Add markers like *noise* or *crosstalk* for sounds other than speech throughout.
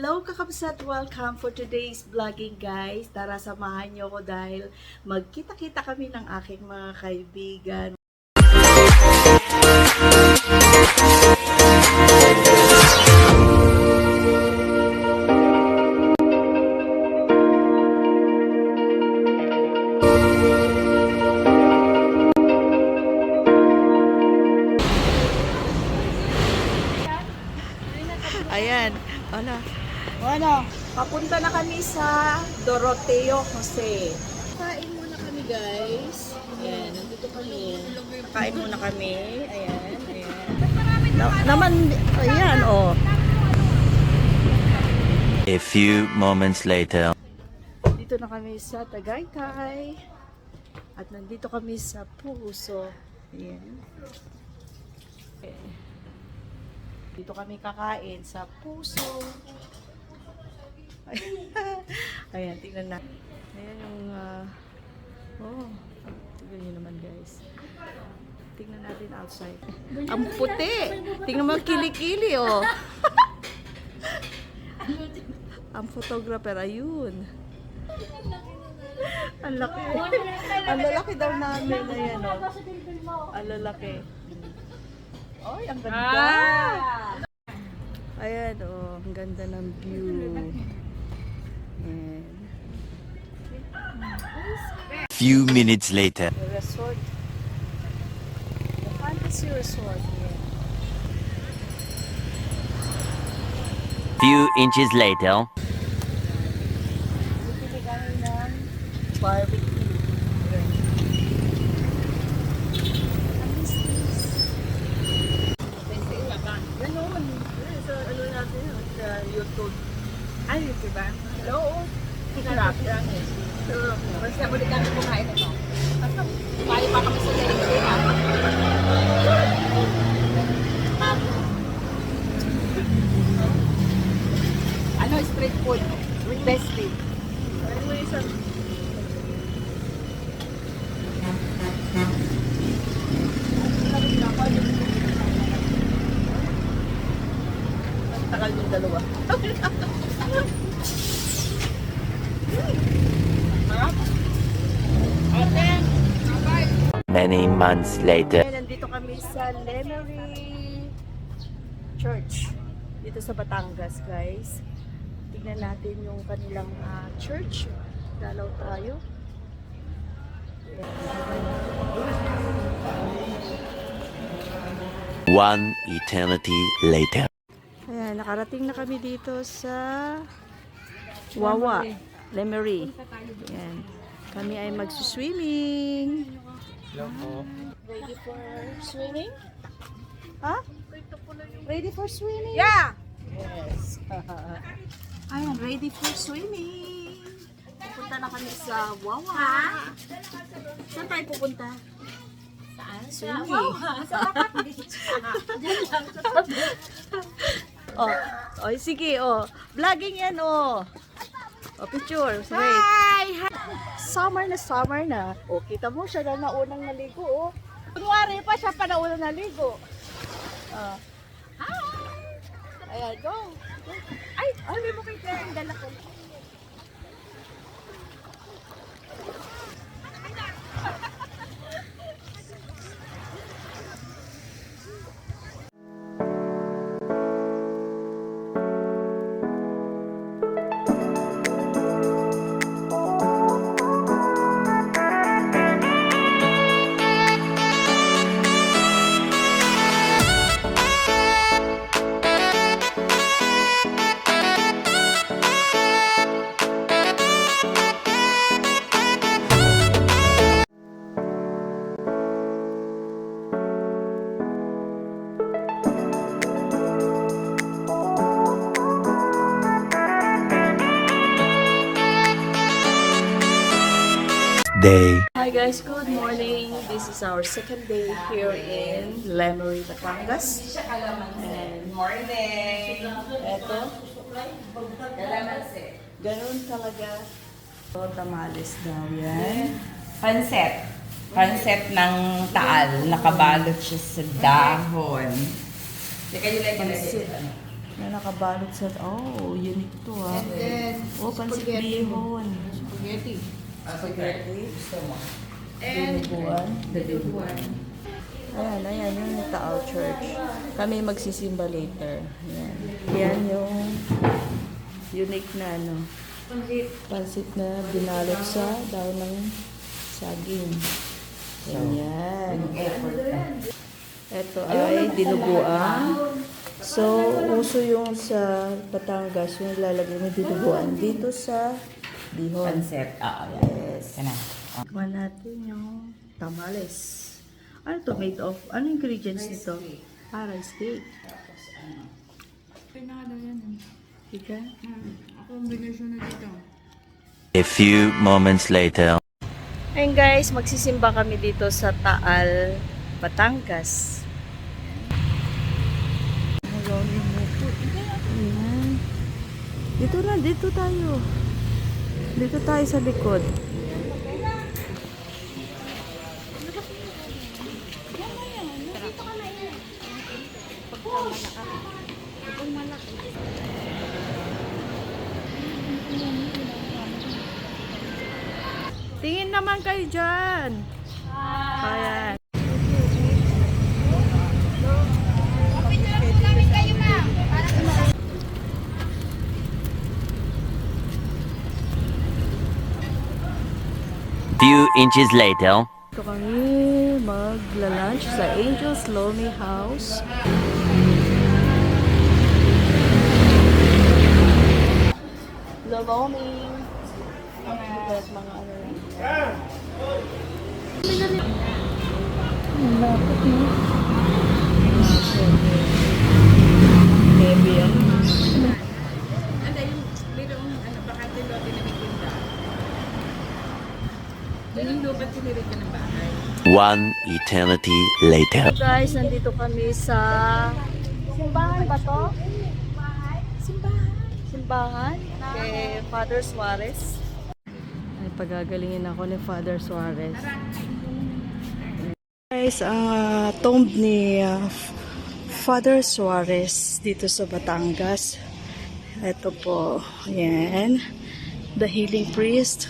Hello kakabsat! Welcome for today's vlogging guys. Tara samahan niyo ako dahil magkita-kita kami ng aking mga kaibigan. Ayan, ano? Ano? Papunta na kami sa Doroteo Jose. Kain muna kami guys. Ayan, nandito kami. Kain muna kami. Ayan, ayan. Na, naman, ayan, oh. A few moments later. Dito na kami sa Tagaytay. At nandito kami sa Puso. Ayan. Eh, Dito kami kakain sa Puso. *laughs* Ayan, tingnan na. Ayan yung, ah, oh, tingnan nyo naman guys. Tingnan natin outside. Ang puti! Tingnan mo kilikili, oh. *laughs* ang photographer, ayun. *laughs* Ang laki. Ang lalaki daw namin. Ayan, oh. Ang lalaki. Ay, ang ganda. Ayan, oh. Ang ganda ng view. Ayan. Few minutes later. The resort. The fantasy resort. Yeah. Few inches later. Bibili kami ng barbecue. Ganun. Sa ano natin, sa YouTube. Ay, YouTube ba? Hello. Sarap lang eh. Basta ulit kami kumain ito. Payo pa kami sa lady. Ano, street food. With best food. Ano mo isang Ang tagal yung dalawa. Many months later. Nandito kami sa Lemery Church. Dito sa Batangas, guys. Tignan natin yung kanilang ah, church. Dalaw tayo. One eternity later. Ayan, nakarating na kami dito sa Wawa, Lemery. Ayan. Kami ay magsuswimming. Ready for swimming? Ha? Ready for swimming? Yeah! Yes. *laughs* Ayan, ready for swimming. Pupunta na kami sa Wawa. Saan tayo pupunta? Saan? Swimming. *laughs* oh, oh, sige, oh. Vlogging yan, oh. Oh, picture. Wait. Hi! Summer na summer na. Oh, kita mo siya na naunang naligo, oh. Kunwari pa siya pa naunang naligo. Oh. Hi! Ayan, go. go. Ay, sabi mo kay Claire dala ko. Day. Hi guys, good morning. This is our second day here in Lemery, Batangas. And Morning! eto, ganun talaga. So, tamales daw yan. Panset. Panset ng taal. Nakabalot siya sa dahon. Teka nyo like Pansit. Na nakabalot sa, oh, unique pansit bihon. Spaghetti. Spaghetti. And Dinuguan. Ayan, ayan yung Tao Church. Kami magsisimba later. Ayan. Yan yung unique na ano. Pansit na binalot sa daw ng saging. Ganyan. Ito ay dinuguan. So, uso yung sa Batangas, yung lalagay mo dinuguan dito sa bihon. Concept. Oo, yan. Yes. Yan na. Tikman natin yung tamales. Ano to made of? Ano ingredients nito? Ah, rice cake. Pinakala yan. Ika? Ako ang binasyon na dito. A few moments later. Ayun guys, magsisimba kami dito sa Taal, Batangas. Dito na, dito tayo. Dito tayo sa likod. Tingin naman kayo dyan. Ayan. Few inches later. Ito kami magla-lunch sa Angel's Lomi House. Lomi. Mga, mga ano yan. Ang lapit mo. Heavy yan. Ano yung, mayroong, ano, bakante lote na may tinda. Doon yung lupat sinirig ka ng bahay. One eternity later. Guys, nandito kami sa simbahan ba to? Simbahan. Simbahan kay Father Suarez. Ay, pagagalingin ako ni Father Suarez. Guys, ang ah, tomb ni ah, Father Suarez dito sa Batangas. Ito po, ayan. The Healing Priest.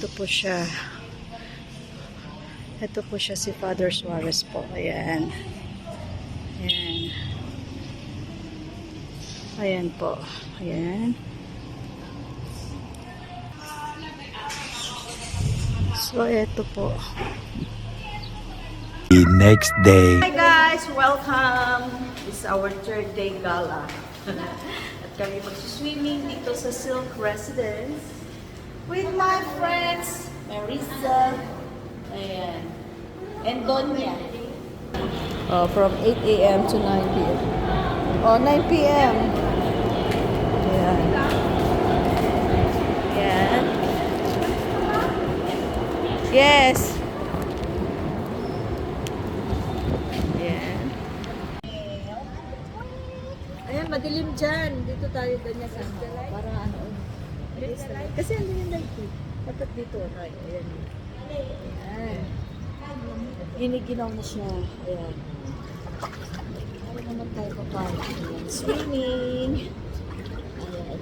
Ito po siya. Ito po siya si Father Suarez po. Ayan. Ayan. Ayan po. Ayan. So, ito po. The next day. Hi guys! Welcome! This is our third day gala. *laughs* At kami magsiswimming dito sa Silk Residence with my friends, Marisa, and Donya. Uh, from 8 a.m. to 9 p.m. Oh, 9 p.m. Ayan. Ayan. Yes. Ayan. Ayan, madilim dyan. Dito tayo ganyan sa para ano. Light. Kasi ano yung light eh. Dapat dito. Right. Ayan. Ayan. Giniginaw na siya. Ayan. Ano naman tayo pa Ayan. Swimming. Ayan.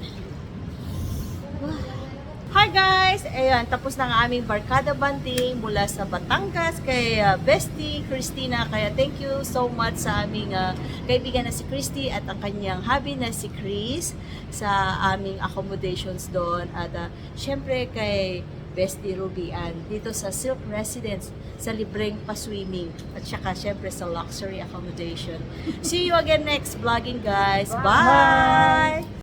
Hi guys! Ayan, tapos na ang aming barkada banding mula sa Batangas kay uh, Bestie Christina. Kaya thank you so much sa aming uh, kaibigan na si Christy at ang kanyang hubby na si Chris sa aming accommodations doon. At uh, syempre kay Bestie Ruby Ann dito sa Silk Residence sa libreng pa-swimming at saka syempre sa luxury accommodation. See you again next vlogging guys. Bye!